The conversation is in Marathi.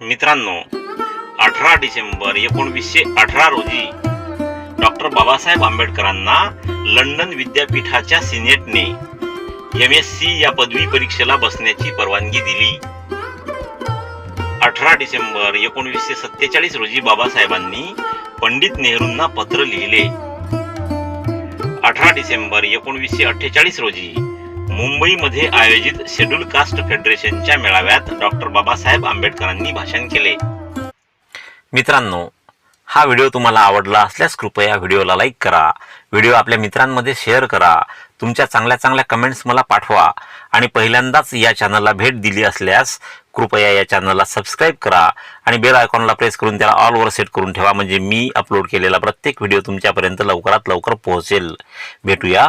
मित्रांनो अठरा डिसेंबर एकोणवीसशे अठरा रोजी डॉक्टर बाबासाहेब आंबेडकरांना लंडन विद्यापीठाच्या सिनेटने एम एस सी या पदवी परीक्षेला बसण्याची परवानगी दिली. अठरा डिसेंबर एकोणवीसशे सत्तेचाळीस रोजी बाबासाहेबांनी पंडित नेहरूंना पत्र लिहिले. अठरा डिसेंबर एकोणवीसशे अठ्ठेचाळीस रोजी मुंबईमध्ये आयोजित शेड्यूल कास्ट फेडरेशनच्या मेळाव्यात डॉक्टर बाबासाहेब आंबेडकरांनी भाषण केले. मित्रांनो हा व्हिडिओ तुम्हाला आवडला असल्यास कृपया व्हिडिओला लाईक करा. व्हिडिओ आपल्या मित्रांमध्ये शेअर करा. तुमच्या चांगल्या चांगल्या कमेंट्स मला पाठवा. आणि पहिल्यांदाच या चॅनलला भेट दिली असल्यास कृपया या चॅनलला सबस्क्राईब करा. आणि बेल आयकॉनला प्रेस करून त्याला ऑलवर सेट करून ठेवा. म्हणजे मी अपलोड केलेला प्रत्येक व्हिडिओ तुमच्यापर्यंत लवकरात लवकर पोहोचेल. भेटूया